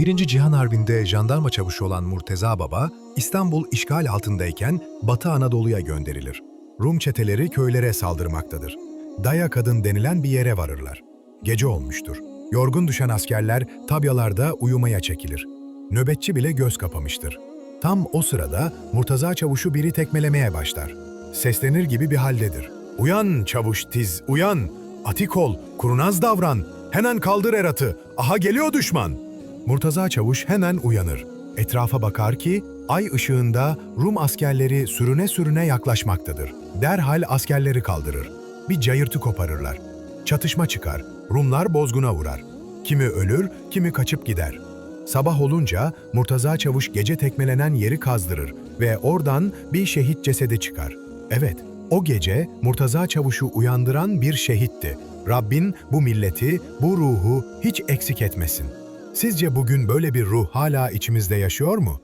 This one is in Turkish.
Birinci Cihan Harbi'nde jandarma çavuşu olan Murteza Baba, İstanbul işgal altındayken Batı Anadolu'ya gönderilir. Rum çeteleri köylere saldırmaktadır. Daya kadın denilen bir yere varırlar. Gece olmuştur. Yorgun düşen askerler tabyalarda uyumaya çekilir. Nöbetçi bile göz kapamıştır. Tam o sırada Murtaza çavuşu biri tekmelemeye başlar. Seslenir gibi bir haldedir. Uyan çavuş tiz, uyan! Atik ol, kurnaz davran. Hemen kaldır eratı. Aha geliyor düşman. Murtaza çavuş hemen uyanır. Etrafa bakar ki ay ışığında Rum askerleri sürüne sürüne yaklaşmaktadır. Derhal askerleri kaldırır. Bir cayırtı koparırlar. Çatışma çıkar. Rumlar bozguna uğrar. Kimi ölür, kimi kaçıp gider. Sabah olunca Murtaza Çavuş gece tekmelenen yeri kazdırır ve oradan bir şehit cesedi çıkar. Evet, o gece Murtaza Çavuş'u uyandıran bir şehitti. Rabbin bu milleti, bu ruhu hiç eksik etmesin. Sizce bugün böyle bir ruh hala içimizde yaşıyor mu?